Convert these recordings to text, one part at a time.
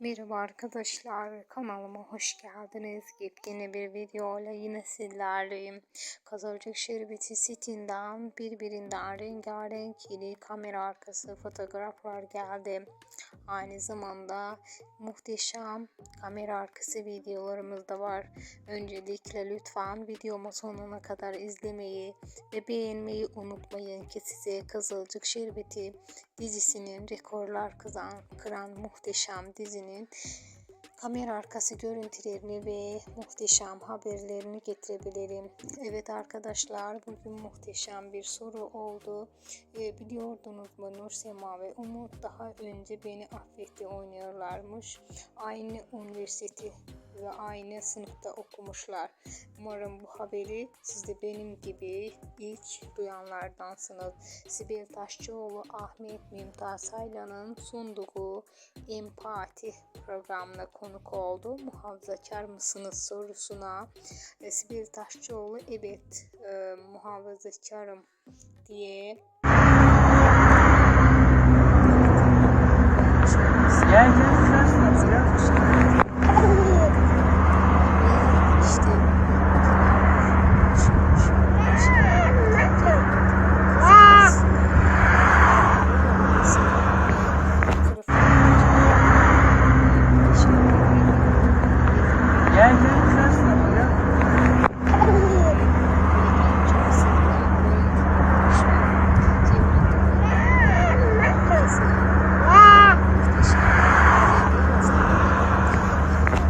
Merhaba arkadaşlar kanalıma hoş geldiniz. Yepyeni bir videoyla yine sizlerleyim. Kazılcık Şerbeti sitinden birbirinden rengarenk yeni kamera arkası fotoğraflar geldi. Aynı zamanda muhteşem kamera arkası videolarımız da var. Öncelikle lütfen videomu sonuna kadar izlemeyi ve beğenmeyi unutmayın ki size Kızılcık Şerbeti dizisinin rekorlar kızan, kıran muhteşem dizinin kamera arkası görüntülerini ve muhteşem haberlerini getirebilirim. Evet arkadaşlar bugün muhteşem bir soru oldu. E, biliyordunuz mu Nur Sema ve Umut daha önce beni affetti oynuyorlarmış. Aynı üniversite ve aynı sınıfta okumuşlar. Umarım bu haberi siz de benim gibi ilk duyanlardansınız. Sibel Taşçıoğlu, Ahmet Mümtaz Saylan'ın sunduğu empati programına konuk oldu. Muhafazakar mısınız sorusuna e, Sibel Taşçıoğlu evet e, muhafazakarım diye Yelken ters yapacağız.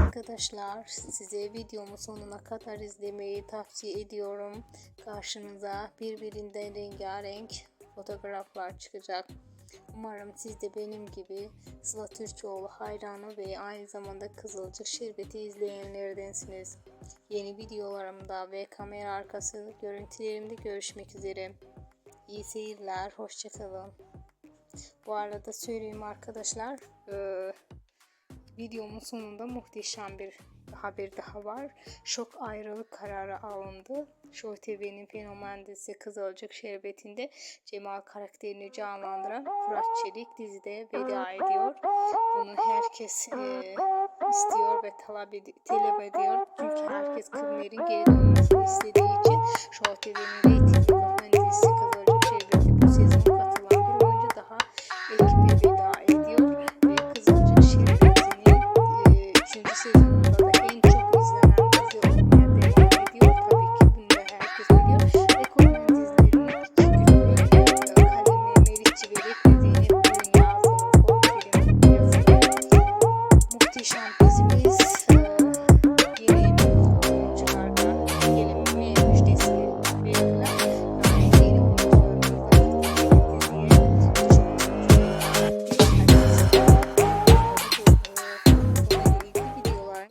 Arkadaşlar size videomu sonuna kadar izlemeyi tavsiye ediyorum. Karşınıza birbirinden rengarenk fotoğraflar çıkacak. Umarım siz de benim gibi Sıla Türkoğlu hayranı ve aynı zamanda Kızılcık Şerbeti izleyenlerdensiniz. Yeni videolarımda ve kamera arkası görüntülerimde görüşmek üzere. İyi seyirler, hoşçakalın. Bu arada söyleyeyim arkadaşlar, videomun sonunda muhteşem bir haber daha var. Şok ayrılık kararı alındı. Show TV'nin fenomen dizisi Kızılcık Şerbeti'nde Cemal karakterini canlandıran Fırat Çelik dizide veda ediyor. Bunu herkes e, istiyor ve talep, ed- talep ediyor. Çünkü herkes Kıvner'in geri dönmesini istediği için Show TV'nin reytingli Tennessee.